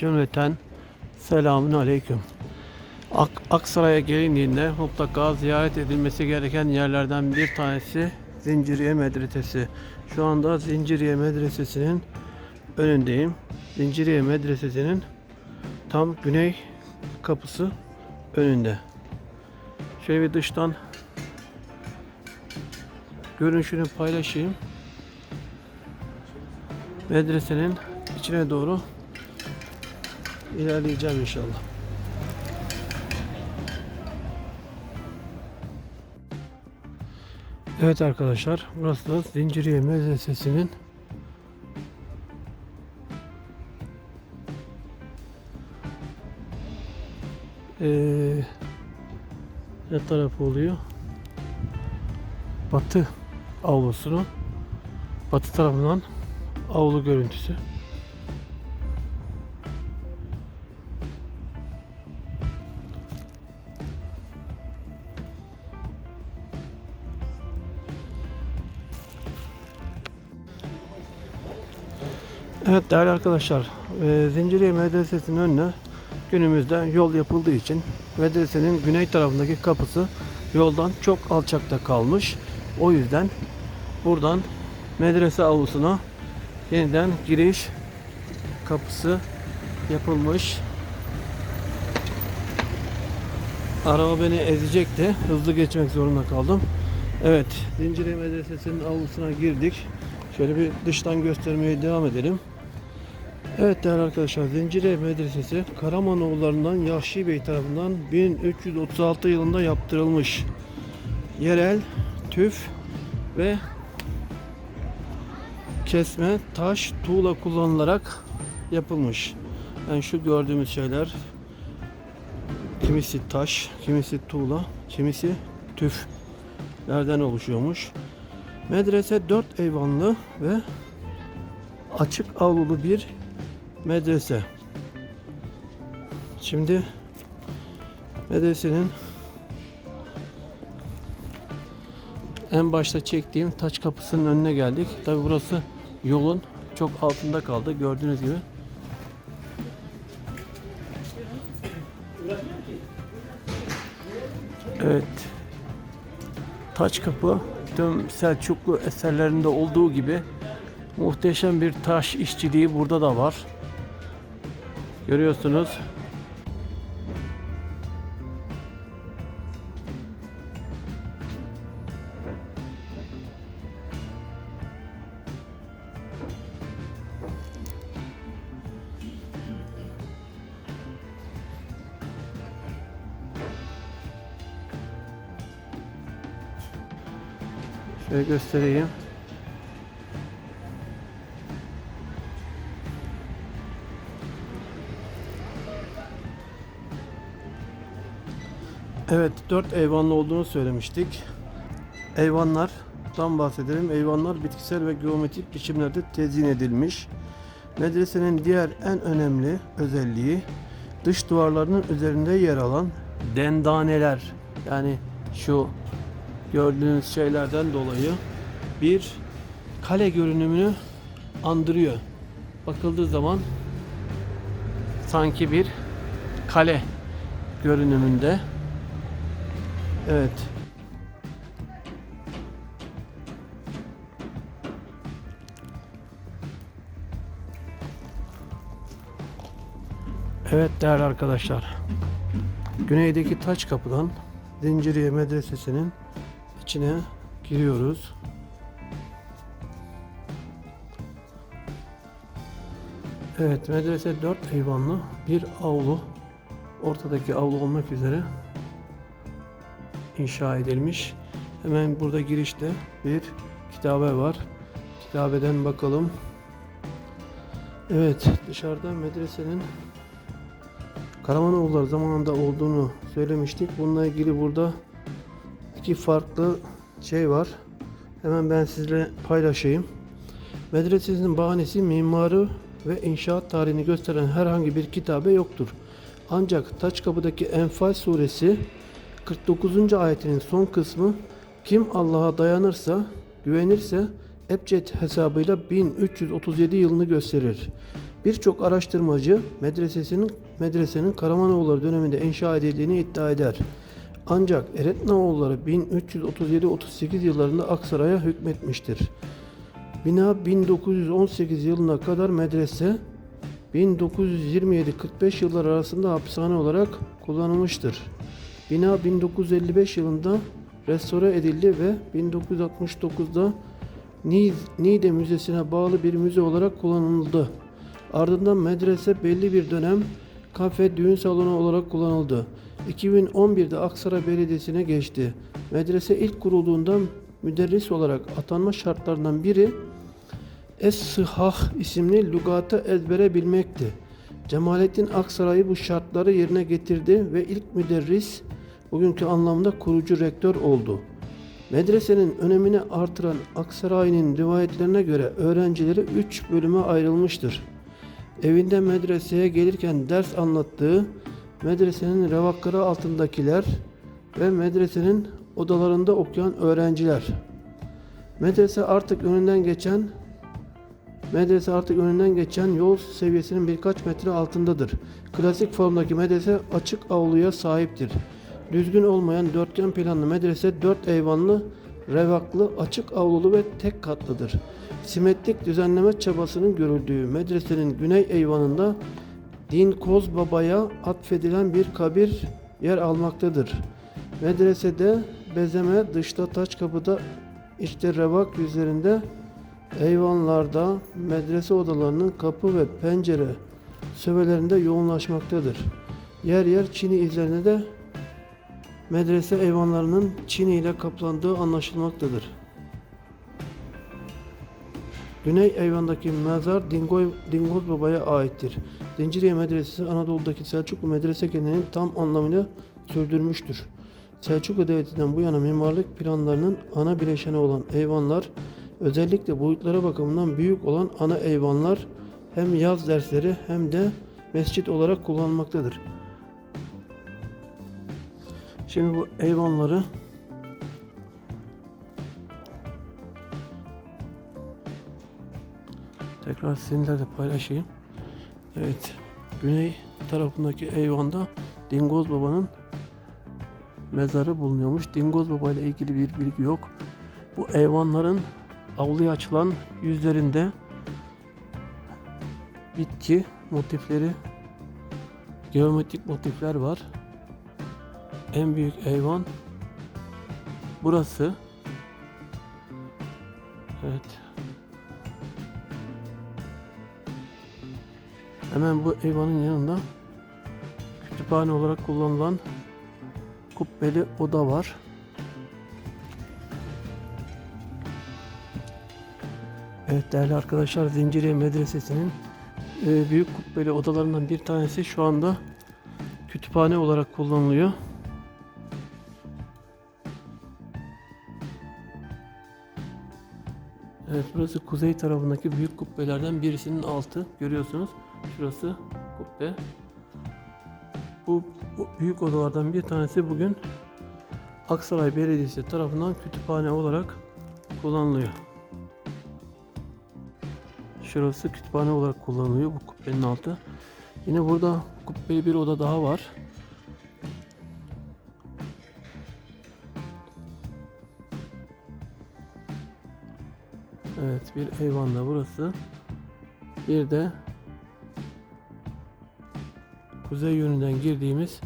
Cümleten selamun aleyküm. Ak- Aksaray'a gelindiğinde mutlaka ziyaret edilmesi gereken yerlerden bir tanesi Zinciriye Medresesi. Şu anda Zinciriye Medresesi'nin önündeyim. Zinciriye Medresesi'nin tam güney kapısı önünde. Şöyle bir dıştan görünüşünü paylaşayım. Medresenin içine doğru ilerleyeceğim inşallah. Evet arkadaşlar, burası da Zinciriye Medresesi'nin eee ne tarafı oluyor? Batı avlusunun batı tarafından avlu görüntüsü. Evet değerli arkadaşlar, e, Zinciriye Medresesi'nin önüne günümüzde yol yapıldığı için medresenin güney tarafındaki kapısı yoldan çok alçakta kalmış. O yüzden buradan medrese avlusuna yeniden giriş kapısı yapılmış. Araba beni ezecekti. Hızlı geçmek zorunda kaldım. Evet, Zinciriye Medresesi'nin avlusuna girdik. Şöyle bir dıştan göstermeye devam edelim. Evet değerli arkadaşlar Zinciriye Medresesi Karamanoğullarından Yahşi Bey tarafından 1336 yılında yaptırılmış. Yerel, tüf ve kesme, taş, tuğla kullanılarak yapılmış. Yani şu gördüğümüz şeyler kimisi taş, kimisi tuğla, kimisi tüflerden oluşuyormuş. Medrese 4 eyvanlı ve açık avlulu bir medrese. Şimdi medresenin en başta çektiğim taç kapısının önüne geldik. Tabi burası yolun çok altında kaldı gördüğünüz gibi. Evet. Taç kapı tüm Selçuklu eserlerinde olduğu gibi muhteşem bir taş işçiliği burada da var. Görüyorsunuz. Şöyle göstereyim. Evet, dört eyvanlı olduğunu söylemiştik. Eyvanlardan bahsedelim. Eyvanlar bitkisel ve geometrik biçimlerde tezyin edilmiş. Medresenin diğer en önemli özelliği dış duvarlarının üzerinde yer alan dendaneler. Yani şu gördüğünüz şeylerden dolayı bir kale görünümünü andırıyor. Bakıldığı zaman sanki bir kale görünümünde. Evet. Evet değerli arkadaşlar. Güneydeki taç kapıdan Zinciriye Medresesi'nin içine giriyoruz. Evet medrese 4 eyvanlı bir avlu ortadaki avlu olmak üzere inşa edilmiş. Hemen burada girişte bir kitabe var. Kitabeden bakalım. Evet dışarıda medresenin Karamanoğulları zamanında olduğunu söylemiştik. Bununla ilgili burada iki farklı şey var. Hemen ben sizle paylaşayım. Medresesinin bahanesi mimarı ve inşaat tarihini gösteren herhangi bir kitabe yoktur. Ancak Taçkapı'daki Enfal suresi 49. ayetinin son kısmı kim Allah'a dayanırsa, güvenirse Ebced hesabıyla 1337 yılını gösterir. Birçok araştırmacı medresesinin medresenin Karamanoğulları döneminde inşa edildiğini iddia eder. Ancak Eretnaoğulları 1337-38 yıllarında Aksaray'a hükmetmiştir. Bina 1918 yılına kadar medrese, 1927-45 yıllar arasında hapishane olarak kullanılmıştır. Bina 1955 yılında restore edildi ve 1969'da Niz- Niğde Müzesi'ne bağlı bir müze olarak kullanıldı. Ardından medrese belli bir dönem kafe, düğün salonu olarak kullanıldı. 2011'de Aksaray Belediyesi'ne geçti. Medrese ilk kurulduğunda müderris olarak atanma şartlarından biri Es-Sıhah isimli lügatı ezbere bilmekti. Cemalettin Aksaray bu şartları yerine getirdi ve ilk müderris bugünkü anlamda kurucu rektör oldu. Medresenin önemini artıran Aksaray'ın rivayetlerine göre öğrencileri üç bölüme ayrılmıştır. Evinde medreseye gelirken ders anlattığı, medresenin revakları altındakiler ve medresenin odalarında okuyan öğrenciler. Medrese artık önünden geçen Medrese artık önünden geçen yol seviyesinin birkaç metre altındadır. Klasik formdaki medrese açık avluya sahiptir. Düzgün olmayan dörtgen planlı medrese dört eyvanlı, revaklı, açık avlulu ve tek katlıdır. Simetrik düzenleme çabasının görüldüğü medresenin güney eyvanında Din Koz Baba'ya atfedilen bir kabir yer almaktadır. Medresede bezeme dışta taç kapıda içte revak yüzlerinde eyvanlarda medrese odalarının kapı ve pencere sövelerinde yoğunlaşmaktadır. Yer yer çini izlerine de medrese eyvanlarının çini ile kaplandığı anlaşılmaktadır. Güney eyvandaki mezar Dingoy, Dingoz Baba'ya aittir. Zinciriye Medresesi Anadolu'daki Selçuklu medrese geleneğini tam anlamıyla sürdürmüştür. Selçuklu Devleti'nden bu yana mimarlık planlarının ana bileşeni olan eyvanlar, özellikle boyutlara bakımından büyük olan ana eyvanlar hem yaz dersleri hem de mescit olarak kullanılmaktadır. Şimdi bu eyvanları tekrar sizinle de paylaşayım. Evet, güney tarafındaki eyvanda Dingoz Baba'nın mezarı bulunuyormuş. Dingoz Baba ile ilgili bir bilgi yok. Bu eyvanların avluya açılan yüzlerinde bitki motifleri, geometrik motifler var. En büyük eyvan burası. Evet. Hemen bu eyvanın yanında kütüphane olarak kullanılan kubbeli oda var. Evet değerli arkadaşlar Zinciriye Medresesi'nin e, büyük kubbeli odalarından bir tanesi şu anda kütüphane olarak kullanılıyor. Evet burası kuzey tarafındaki büyük kubbelerden birisinin altı. Görüyorsunuz. Şurası kubbe. Bu, bu büyük odalardan bir tanesi bugün Aksaray Belediyesi tarafından kütüphane olarak kullanılıyor. Şurası kütüphane olarak kullanılıyor bu kubbenin altı. Yine burada kubbeli bir oda daha var. Evet bir eyvan da burası. Bir de kuzey yönünden girdiğimiz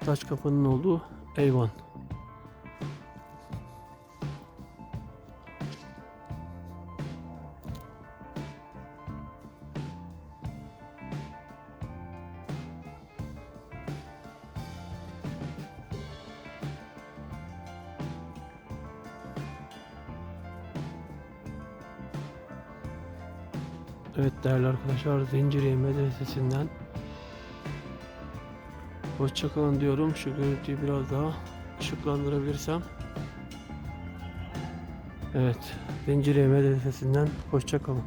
taş kapının olduğu eyvan. Evet değerli arkadaşlar Zinciriye Medresesi'nden Hoşçakalın diyorum. Şu görüntüyü biraz daha ışıklandırabilirsem. Evet. Zinciriye Medresesi'nden hoşçakalın.